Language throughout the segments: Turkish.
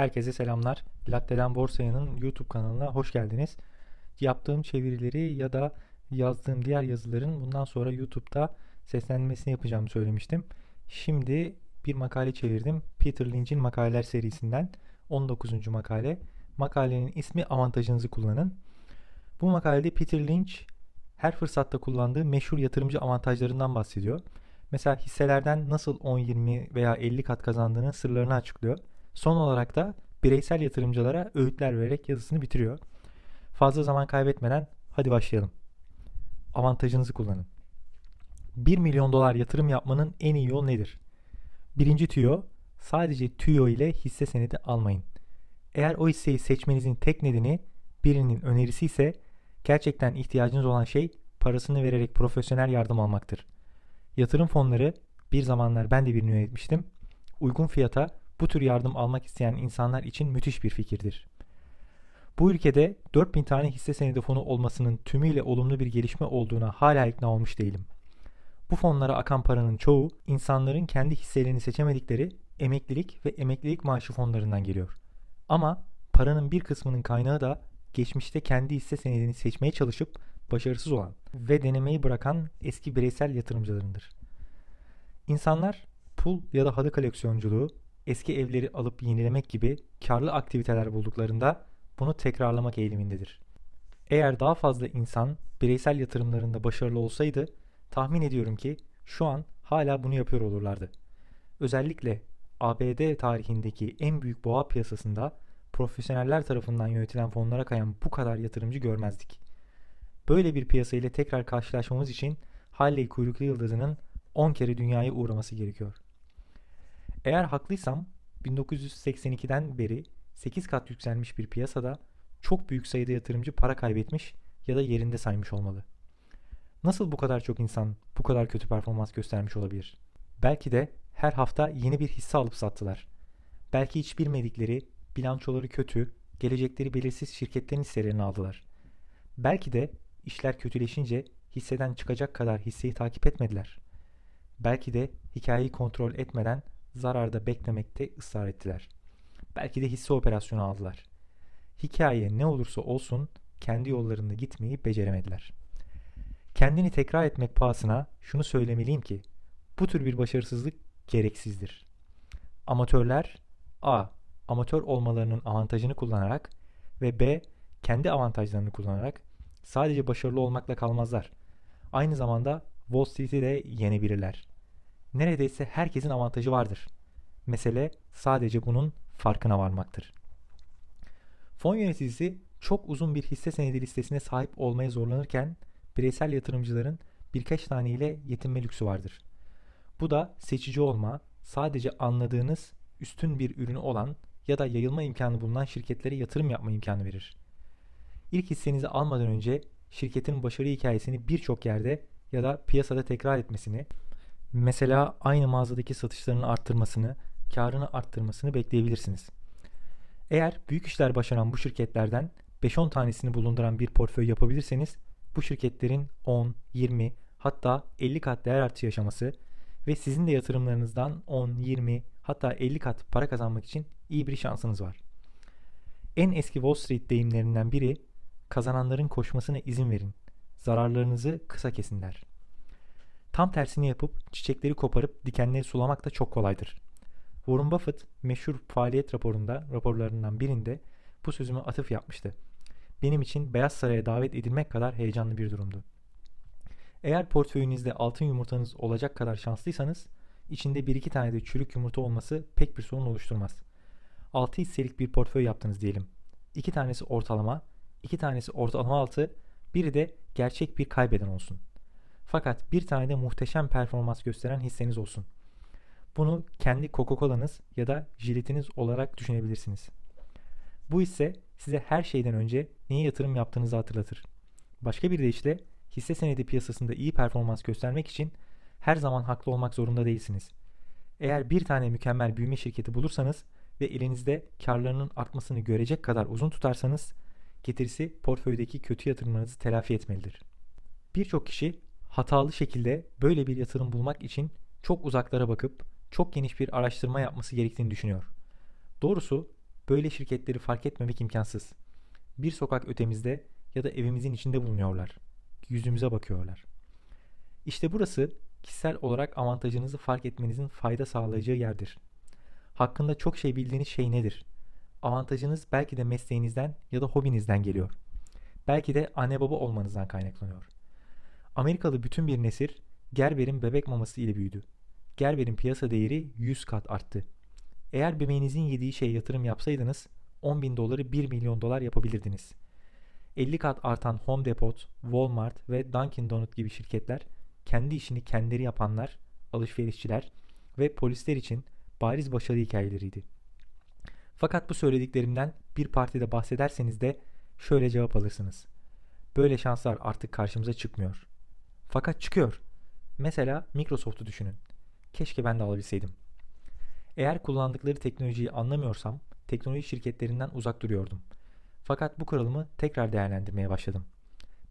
Herkese selamlar. Latte'den Borsaya'nın YouTube kanalına hoş geldiniz. Yaptığım çevirileri ya da yazdığım diğer yazıların bundan sonra YouTube'da seslenmesini yapacağımı söylemiştim. Şimdi bir makale çevirdim. Peter Lynch'in makaleler serisinden 19. makale. Makalenin ismi avantajınızı kullanın. Bu makalede Peter Lynch her fırsatta kullandığı meşhur yatırımcı avantajlarından bahsediyor. Mesela hisselerden nasıl 10, 20 veya 50 kat kazandığının sırlarını açıklıyor. Son olarak da bireysel yatırımcılara öğütler vererek yazısını bitiriyor. Fazla zaman kaybetmeden hadi başlayalım. Avantajınızı kullanın. 1 milyon dolar yatırım yapmanın en iyi yol nedir? Birinci tüyo, sadece tüyo ile hisse senedi almayın. Eğer o hisseyi seçmenizin tek nedeni birinin önerisi ise gerçekten ihtiyacınız olan şey parasını vererek profesyonel yardım almaktır. Yatırım fonları bir zamanlar ben de birini yönetmiştim. Uygun fiyata bu tür yardım almak isteyen insanlar için müthiş bir fikirdir. Bu ülkede 4000 tane hisse senedi fonu olmasının tümüyle olumlu bir gelişme olduğuna hala ikna olmuş değilim. Bu fonlara akan paranın çoğu insanların kendi hisselerini seçemedikleri emeklilik ve emeklilik maaşı fonlarından geliyor. Ama paranın bir kısmının kaynağı da geçmişte kendi hisse senedini seçmeye çalışıp başarısız olan ve denemeyi bırakan eski bireysel yatırımcılarındır. İnsanlar pul ya da halı koleksiyonculuğu, eski evleri alıp yenilemek gibi karlı aktiviteler bulduklarında bunu tekrarlamak eğilimindedir. Eğer daha fazla insan bireysel yatırımlarında başarılı olsaydı tahmin ediyorum ki şu an hala bunu yapıyor olurlardı. Özellikle ABD tarihindeki en büyük boğa piyasasında profesyoneller tarafından yönetilen fonlara kayan bu kadar yatırımcı görmezdik. Böyle bir piyasa ile tekrar karşılaşmamız için Halley kuyruklu yıldızının 10 kere dünyaya uğraması gerekiyor. Eğer haklıysam 1982'den beri 8 kat yükselmiş bir piyasada çok büyük sayıda yatırımcı para kaybetmiş ya da yerinde saymış olmalı. Nasıl bu kadar çok insan bu kadar kötü performans göstermiş olabilir? Belki de her hafta yeni bir hisse alıp sattılar. Belki hiç bilmedikleri, bilançoları kötü, gelecekleri belirsiz şirketlerin hisselerini aldılar. Belki de işler kötüleşince hisseden çıkacak kadar hisseyi takip etmediler. Belki de hikayeyi kontrol etmeden zararda beklemekte ısrar ettiler. Belki de hisse operasyonu aldılar. Hikaye ne olursa olsun kendi yollarında gitmeyi beceremediler. Kendini tekrar etmek pahasına şunu söylemeliyim ki bu tür bir başarısızlık gereksizdir. Amatörler A. Amatör olmalarının avantajını kullanarak ve B. Kendi avantajlarını kullanarak sadece başarılı olmakla kalmazlar. Aynı zamanda Wall Street'i de yenebilirler. Neredeyse herkesin avantajı vardır. Mesele sadece bunun farkına varmaktır. Fon yöneticisi çok uzun bir hisse senedi listesine sahip olmaya zorlanırken bireysel yatırımcıların birkaç tane ile yetinme lüksü vardır. Bu da seçici olma, sadece anladığınız üstün bir ürünü olan ya da yayılma imkanı bulunan şirketlere yatırım yapma imkanı verir. İlk hissenizi almadan önce şirketin başarı hikayesini birçok yerde ya da piyasada tekrar etmesini, mesela aynı mağazadaki satışlarını arttırmasını, karını arttırmasını bekleyebilirsiniz. Eğer büyük işler başaran bu şirketlerden 5-10 tanesini bulunduran bir portföy yapabilirseniz bu şirketlerin 10, 20 hatta 50 kat değer artışı yaşaması ve sizin de yatırımlarınızdan 10, 20 hatta 50 kat para kazanmak için iyi bir şansınız var. En eski Wall Street deyimlerinden biri kazananların koşmasına izin verin. Zararlarınızı kısa kesin der. Tam tersini yapıp çiçekleri koparıp dikenleri sulamak da çok kolaydır. Warren Buffett meşhur faaliyet raporunda raporlarından birinde bu sözüme atıf yapmıştı. Benim için Beyaz Saray'a davet edilmek kadar heyecanlı bir durumdu. Eğer portföyünüzde altın yumurtanız olacak kadar şanslıysanız içinde bir iki tane de çürük yumurta olması pek bir sorun oluşturmaz. 6 hisselik bir portföy yaptınız diyelim. 2 tanesi ortalama, 2 tanesi ortalama altı, biri de gerçek bir kaybeden olsun. Fakat bir tane de muhteşem performans gösteren hisseniz olsun. Bunu kendi Coca-Cola'nız ya da jiletiniz olarak düşünebilirsiniz. Bu hisse size her şeyden önce neye yatırım yaptığınızı hatırlatır. Başka bir deyişle hisse senedi piyasasında iyi performans göstermek için her zaman haklı olmak zorunda değilsiniz. Eğer bir tane mükemmel büyüme şirketi bulursanız ve elinizde karlarının artmasını görecek kadar uzun tutarsanız getirisi portföydeki kötü yatırımlarınızı telafi etmelidir. Birçok kişi hatalı şekilde böyle bir yatırım bulmak için çok uzaklara bakıp çok geniş bir araştırma yapması gerektiğini düşünüyor. Doğrusu Böyle şirketleri fark etmemek imkansız. Bir sokak ötemizde ya da evimizin içinde bulunuyorlar. Yüzümüze bakıyorlar. İşte burası kişisel olarak avantajınızı fark etmenizin fayda sağlayacağı yerdir. Hakkında çok şey bildiğiniz şey nedir? Avantajınız belki de mesleğinizden ya da hobinizden geliyor. Belki de anne baba olmanızdan kaynaklanıyor. Amerikalı bütün bir nesil Gerber'in bebek maması ile büyüdü. Gerber'in piyasa değeri 100 kat arttı. Eğer bebeğinizin yediği şeye yatırım yapsaydınız 10 bin doları 1 milyon dolar yapabilirdiniz. 50 kat artan Home Depot, Walmart ve Dunkin Donut gibi şirketler kendi işini kendileri yapanlar, alışverişçiler ve polisler için bariz başarı hikayeleriydi. Fakat bu söylediklerimden bir partide bahsederseniz de şöyle cevap alırsınız. Böyle şanslar artık karşımıza çıkmıyor. Fakat çıkıyor. Mesela Microsoft'u düşünün. Keşke ben de alabilseydim. Eğer kullandıkları teknolojiyi anlamıyorsam teknoloji şirketlerinden uzak duruyordum. Fakat bu kuralımı tekrar değerlendirmeye başladım.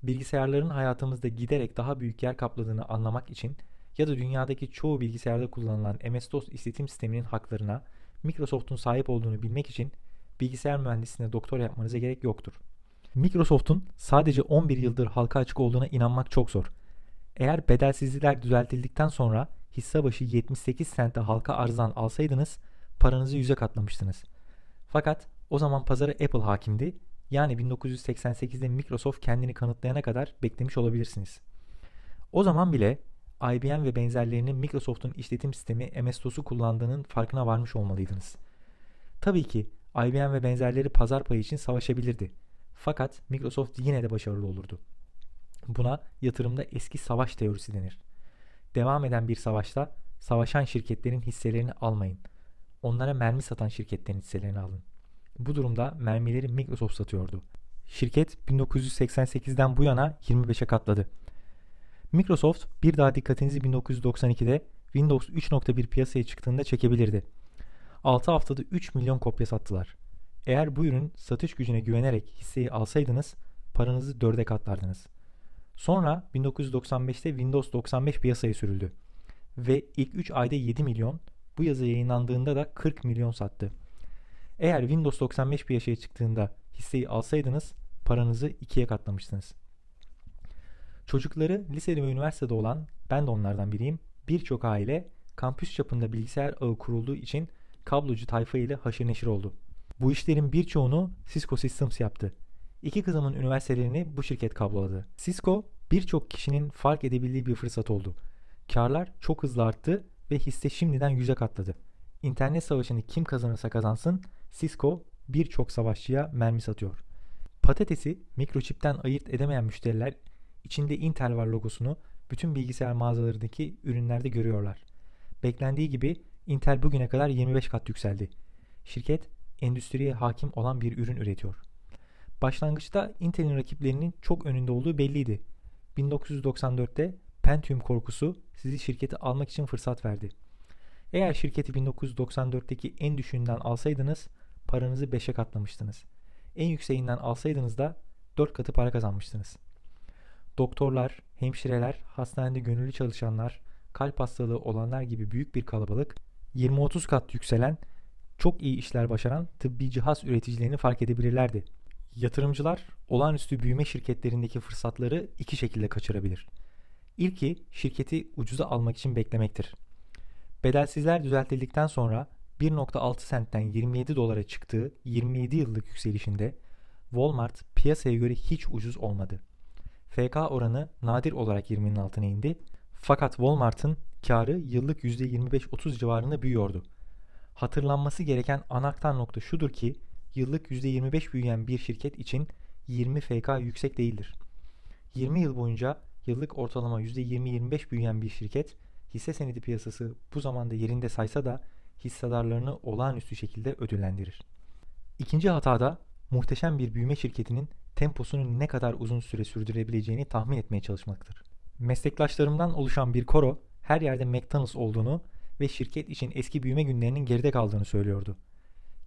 Bilgisayarların hayatımızda giderek daha büyük yer kapladığını anlamak için ya da dünyadaki çoğu bilgisayarda kullanılan MS-DOS işletim sisteminin haklarına Microsoft'un sahip olduğunu bilmek için bilgisayar mühendisliğine doktor yapmanıza gerek yoktur. Microsoft'un sadece 11 yıldır halka açık olduğuna inanmak çok zor. Eğer bedelsizlikler düzeltildikten sonra hisse başı 78 sente halka arzdan alsaydınız paranızı yüze katlamıştınız. Fakat o zaman pazara Apple hakimdi. Yani 1988'de Microsoft kendini kanıtlayana kadar beklemiş olabilirsiniz. O zaman bile IBM ve benzerlerinin Microsoft'un işletim sistemi MS-DOS'u kullandığının farkına varmış olmalıydınız. Tabii ki IBM ve benzerleri pazar payı için savaşabilirdi. Fakat Microsoft yine de başarılı olurdu. Buna yatırımda eski savaş teorisi denir. Devam eden bir savaşta savaşan şirketlerin hisselerini almayın. Onlara mermi satan şirketlerin hisselerini alın. Bu durumda mermileri Microsoft satıyordu. Şirket 1988'den bu yana 25'e katladı. Microsoft bir daha dikkatinizi 1992'de Windows 3.1 piyasaya çıktığında çekebilirdi. 6 haftada 3 milyon kopya sattılar. Eğer bu ürün satış gücüne güvenerek hisseyi alsaydınız paranızı 4'e katlardınız. Sonra 1995'te Windows 95 piyasaya sürüldü. Ve ilk 3 ayda 7 milyon, bu yazı yayınlandığında da 40 milyon sattı. Eğer Windows 95 piyasaya çıktığında hisseyi alsaydınız paranızı ikiye katlamıştınız. Çocukları lisede ve üniversitede olan, ben de onlardan biriyim, birçok aile kampüs çapında bilgisayar ağı kurulduğu için kablocu tayfa ile haşır neşir oldu. Bu işlerin birçoğunu Cisco Systems yaptı. İki kızımın üniversitelerini bu şirket kabloladı. Cisco birçok kişinin fark edebildiği bir fırsat oldu. Karlar çok hızlı arttı ve hisse şimdiden yüze katladı. İnternet savaşını kim kazanırsa kazansın Cisco birçok savaşçıya mermi satıyor. Patatesi mikroçipten ayırt edemeyen müşteriler içinde Intel var logosunu bütün bilgisayar mağazalarındaki ürünlerde görüyorlar. Beklendiği gibi Intel bugüne kadar 25 kat yükseldi. Şirket endüstriye hakim olan bir ürün üretiyor. Başlangıçta Intel'in rakiplerinin çok önünde olduğu belliydi. 1994'te Pentium korkusu sizi şirketi almak için fırsat verdi. Eğer şirketi 1994'teki en düşüğünden alsaydınız paranızı 5'e katlamıştınız. En yükseğinden alsaydınız da 4 katı para kazanmıştınız. Doktorlar, hemşireler, hastanede gönüllü çalışanlar, kalp hastalığı olanlar gibi büyük bir kalabalık 20-30 kat yükselen, çok iyi işler başaran tıbbi cihaz üreticilerini fark edebilirlerdi. Yatırımcılar olağanüstü büyüme şirketlerindeki fırsatları iki şekilde kaçırabilir. İlki şirketi ucuza almak için beklemektir. Bedelsizler düzeltildikten sonra 1.6 sentten 27 dolara çıktığı 27 yıllık yükselişinde Walmart piyasaya göre hiç ucuz olmadı. FK oranı nadir olarak 20'nin altına indi fakat Walmart'ın karı yıllık %25-30 civarında büyüyordu. Hatırlanması gereken anahtar nokta şudur ki yıllık %25 büyüyen bir şirket için 20 FK yüksek değildir. 20 yıl boyunca yıllık ortalama %20-25 büyüyen bir şirket hisse senedi piyasası bu zamanda yerinde saysa da hissedarlarını olağanüstü şekilde ödüllendirir. İkinci hatada muhteşem bir büyüme şirketinin temposunu ne kadar uzun süre sürdürebileceğini tahmin etmeye çalışmaktır. Meslektaşlarımdan oluşan bir koro her yerde McDonald's olduğunu ve şirket için eski büyüme günlerinin geride kaldığını söylüyordu.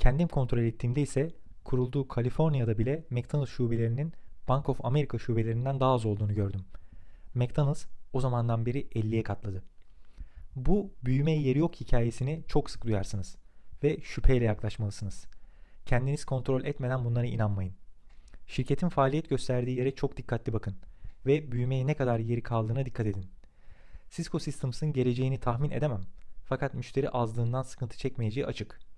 Kendim kontrol ettiğimde ise kurulduğu Kaliforniya'da bile McDonald's şubelerinin Bank of America şubelerinden daha az olduğunu gördüm. McDonald's o zamandan beri 50'ye katladı. Bu büyüme yeri yok hikayesini çok sık duyarsınız ve şüpheyle yaklaşmalısınız. Kendiniz kontrol etmeden bunlara inanmayın. Şirketin faaliyet gösterdiği yere çok dikkatli bakın ve büyümeye ne kadar yeri kaldığına dikkat edin. Cisco Systems'ın geleceğini tahmin edemem fakat müşteri azlığından sıkıntı çekmeyeceği açık.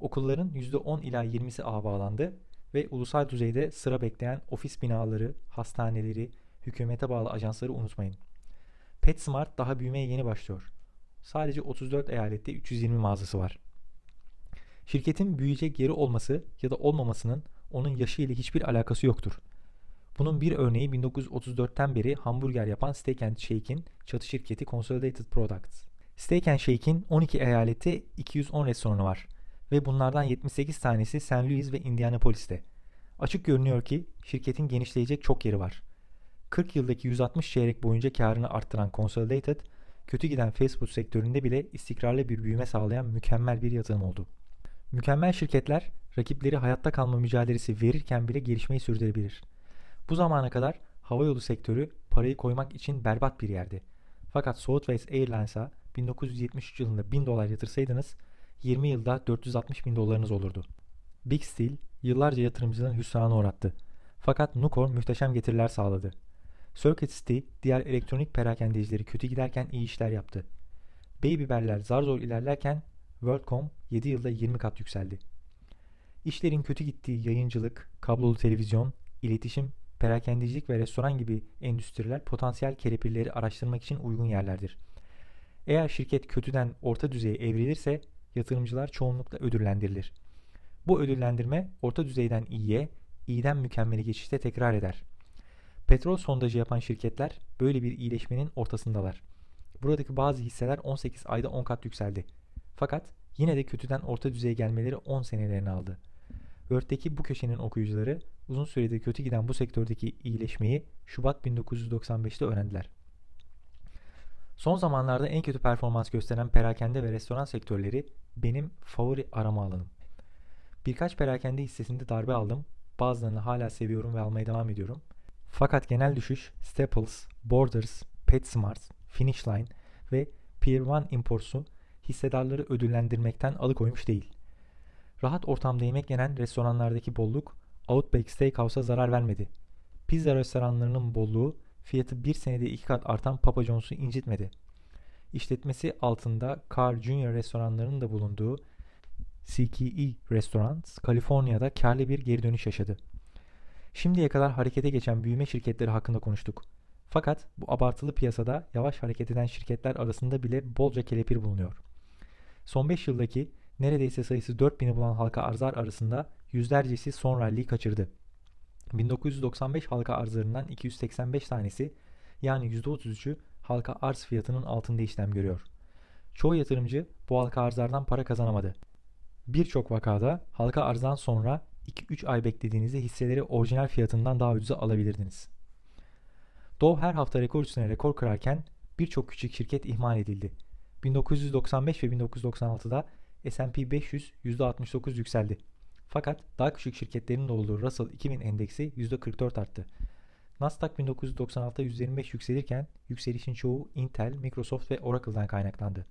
Okulların %10 ila 20'si ağa bağlandı ve ulusal düzeyde sıra bekleyen ofis binaları, hastaneleri, hükümete bağlı ajansları unutmayın. PetSmart daha büyümeye yeni başlıyor. Sadece 34 eyalette 320 mağazası var. Şirketin büyüyecek yeri olması ya da olmamasının onun yaşı ile hiçbir alakası yoktur. Bunun bir örneği 1934'ten beri hamburger yapan Steak Shake'in çatı şirketi Consolidated Products. Steak Shake'in 12 eyalette 210 restoranı var ve bunlardan 78 tanesi St. Louis ve Indianapolis'te. Açık görünüyor ki şirketin genişleyecek çok yeri var. 40 yıldaki 160 çeyrek boyunca karını arttıran Consolidated, kötü giden fast food sektöründe bile istikrarlı bir büyüme sağlayan mükemmel bir yatırım oldu. Mükemmel şirketler rakipleri hayatta kalma mücadelesi verirken bile gelişmeyi sürdürebilir. Bu zamana kadar havayolu sektörü parayı koymak için berbat bir yerdi. Fakat Southwest Airlines'a 1973 yılında 1000 dolar yatırsaydınız 20 yılda 460 bin dolarınız olurdu. Big Steel yıllarca yatırımcıların hüsrana uğrattı. Fakat Nucor muhteşem getiriler sağladı. Circuit City diğer elektronik perakendecileri kötü giderken iyi işler yaptı. Bey biberler zar zor ilerlerken WorldCom 7 yılda 20 kat yükseldi. İşlerin kötü gittiği yayıncılık, kablolu televizyon, iletişim, perakendecilik ve restoran gibi endüstriler potansiyel kelepirleri araştırmak için uygun yerlerdir. Eğer şirket kötüden orta düzeye evrilirse yatırımcılar çoğunlukla ödüllendirilir. Bu ödüllendirme orta düzeyden iyiye, iyiden mükemmele geçişte tekrar eder. Petrol sondajı yapan şirketler böyle bir iyileşmenin ortasındalar. Buradaki bazı hisseler 18 ayda 10 kat yükseldi. Fakat yine de kötüden orta düzeye gelmeleri 10 senelerini aldı. Word'deki bu köşenin okuyucuları uzun süredir kötü giden bu sektördeki iyileşmeyi Şubat 1995'te öğrendiler. Son zamanlarda en kötü performans gösteren perakende ve restoran sektörleri benim favori arama alanım. Birkaç perakende hissesinde darbe aldım. Bazılarını hala seviyorum ve almaya devam ediyorum. Fakat genel düşüş Staples, Borders, PetSmart, Finish Line ve Pier 1 Imports'u hissedarları ödüllendirmekten alıkoymuş değil. Rahat ortamda yemek yenen restoranlardaki bolluk Outback Steakhouse'a zarar vermedi. Pizza restoranlarının bolluğu fiyatı bir senede iki kat artan Papa John's'u incitmedi. İşletmesi altında Carl Jr. restoranlarının da bulunduğu CKE Restaurants, Kaliforniya'da karlı bir geri dönüş yaşadı. Şimdiye kadar harekete geçen büyüme şirketleri hakkında konuştuk. Fakat bu abartılı piyasada yavaş hareket eden şirketler arasında bile bolca kelepir bulunuyor. Son 5 yıldaki neredeyse sayısı 4000'i bulan halka arzlar arasında yüzlercesi son rally'yi kaçırdı. 1995 halka arzlarından 285 tanesi yani %33'ü halka arz fiyatının altında işlem görüyor. Çoğu yatırımcı bu halka arzlardan para kazanamadı. Birçok vakada halka arzdan sonra 2-3 ay beklediğinizde hisseleri orijinal fiyatından daha ucuza alabilirdiniz. Dow her hafta rekor üstüne rekor kırarken birçok küçük şirket ihmal edildi. 1995 ve 1996'da S&P 500 %69 yükseldi. Fakat daha küçük şirketlerin de olduğu Russell 2000 endeksi %44 arttı. Nasdaq 1996'da %25 yükselirken yükselişin çoğu Intel, Microsoft ve Oracle'dan kaynaklandı.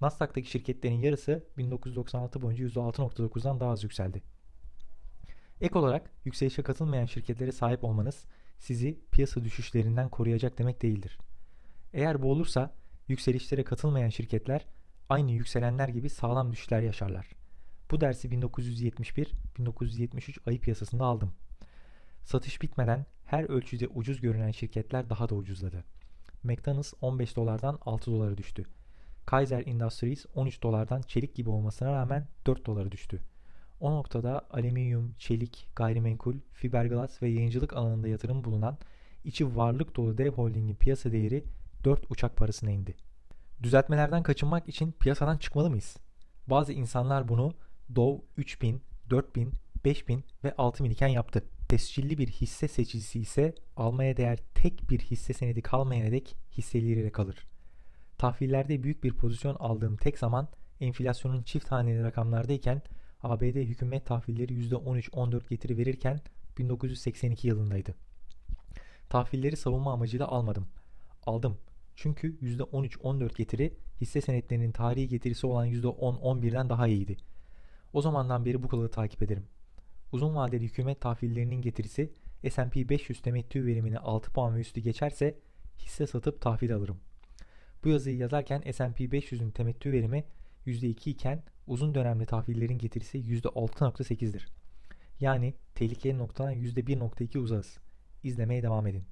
Nasdaq'taki şirketlerin yarısı 1996 boyunca %6.9'dan daha az yükseldi. Ek olarak yükselişe katılmayan şirketlere sahip olmanız sizi piyasa düşüşlerinden koruyacak demek değildir. Eğer bu olursa yükselişlere katılmayan şirketler aynı yükselenler gibi sağlam düşüşler yaşarlar. Bu dersi 1971-1973 ayı piyasasında aldım. Satış bitmeden her ölçüde ucuz görünen şirketler daha da ucuzladı. McDonald's 15 dolardan 6 dolara düştü. Kaiser Industries 13 dolardan çelik gibi olmasına rağmen 4 dolara düştü. O noktada alüminyum, çelik, gayrimenkul, fiberglass ve yayıncılık alanında yatırım bulunan içi varlık dolu dev holdingin piyasa değeri 4 uçak parasına indi. Düzeltmelerden kaçınmak için piyasadan çıkmalı mıyız? Bazı insanlar bunu Dow 3000, 4000, 5000 ve 6000 iken yaptı. Tescilli bir hisse seçicisi ise almaya değer tek bir hisse senedi kalmayana dek hisseleriyle kalır. Tahvillerde büyük bir pozisyon aldığım tek zaman enflasyonun çift haneli rakamlardayken ABD hükümet tahvilleri %13-14 getiri verirken 1982 yılındaydı. Tahvilleri savunma amacıyla almadım. Aldım. Çünkü %13-14 getiri hisse senetlerinin tarihi getirisi olan %10-11'den daha iyiydi. O zamandan beri bu kanalı takip ederim. Uzun vadeli hükümet tahvillerinin getirisi S&P 500 temettü verimini 6 puan ve üstü geçerse hisse satıp tahvil alırım. Bu yazıyı yazarken S&P 500'ün temettü verimi %2 iken uzun dönemli tahvillerin getirisi %6.8'dir. Yani tehlikeli noktadan %1.2 uzağız. İzlemeye devam edin.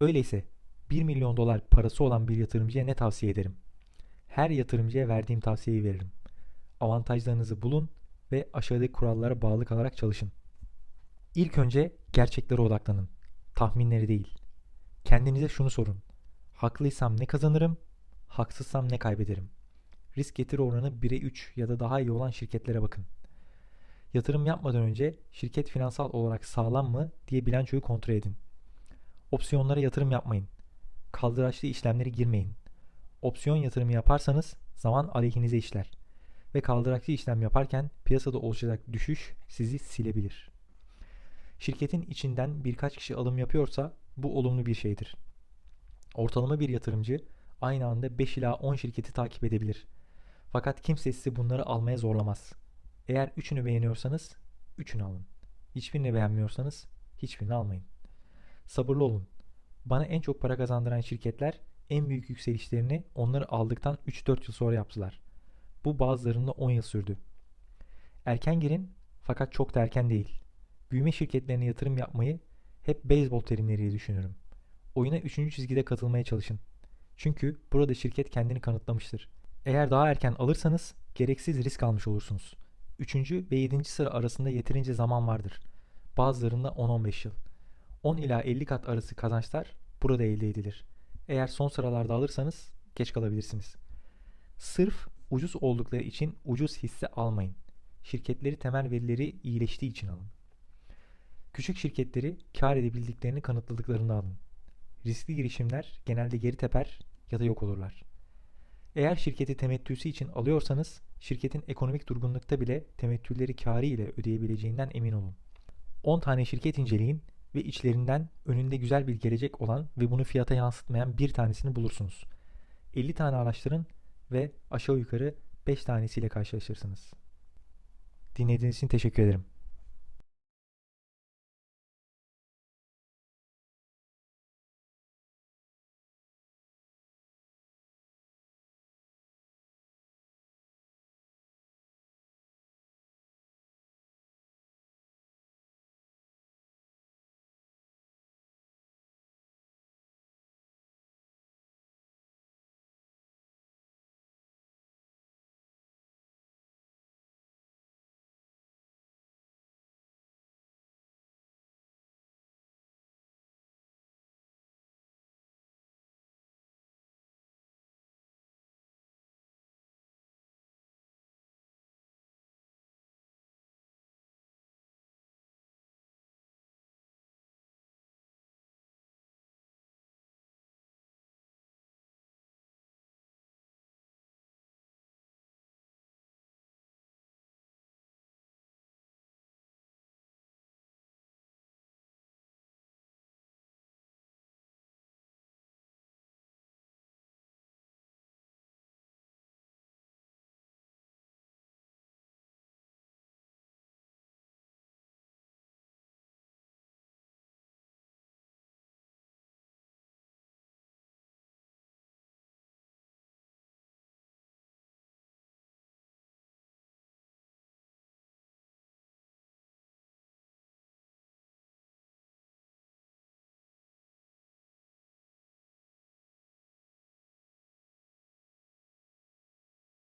Öyleyse 1 milyon dolar parası olan bir yatırımcıya ne tavsiye ederim? Her yatırımcıya verdiğim tavsiyeyi veririm. Avantajlarınızı bulun ve aşağıdaki kurallara bağlı kalarak çalışın. İlk önce gerçeklere odaklanın. Tahminleri değil. Kendinize şunu sorun. Haklıysam ne kazanırım? Haksızsam ne kaybederim? Risk getiri oranı 1'e 3 ya da daha iyi olan şirketlere bakın. Yatırım yapmadan önce şirket finansal olarak sağlam mı diye bilançoyu kontrol edin. Opsiyonlara yatırım yapmayın. Kaldıraçlı işlemlere girmeyin. Opsiyon yatırımı yaparsanız zaman aleyhinize işler. Ve kaldıraçlı işlem yaparken piyasada olacak düşüş sizi silebilir. Şirketin içinden birkaç kişi alım yapıyorsa bu olumlu bir şeydir. Ortalama bir yatırımcı aynı anda 5 ila 10 şirketi takip edebilir. Fakat kimse sizi bunları almaya zorlamaz. Eğer üçünü beğeniyorsanız üçünü alın. Hiçbirini beğenmiyorsanız hiçbirini almayın. Sabırlı olun. Bana en çok para kazandıran şirketler en büyük yükselişlerini onları aldıktan 3-4 yıl sonra yaptılar. Bu bazılarında 10 yıl sürdü. Erken girin fakat çok da erken değil. Büyüme şirketlerine yatırım yapmayı hep beyzbol terimleriyle düşünürüm. Oyuna 3. çizgide katılmaya çalışın. Çünkü burada şirket kendini kanıtlamıştır. Eğer daha erken alırsanız gereksiz risk almış olursunuz. 3. ve 7. sıra arasında yeterince zaman vardır. Bazılarında 10-15 yıl. 10 ila 50 kat arası kazançlar burada elde edilir. Eğer son sıralarda alırsanız geç kalabilirsiniz. Sırf ucuz oldukları için ucuz hisse almayın. Şirketleri temel verileri iyileştiği için alın. Küçük şirketleri kar edebildiklerini kanıtladıklarını alın. Riskli girişimler genelde geri teper ya da yok olurlar. Eğer şirketi temettüsü için alıyorsanız şirketin ekonomik durgunlukta bile temettüleri karı ile ödeyebileceğinden emin olun. 10 tane şirket inceleyin ve içlerinden önünde güzel bir gelecek olan ve bunu fiyata yansıtmayan bir tanesini bulursunuz. 50 tane araştırın ve aşağı yukarı 5 tanesiyle karşılaşırsınız. Dinlediğiniz için teşekkür ederim.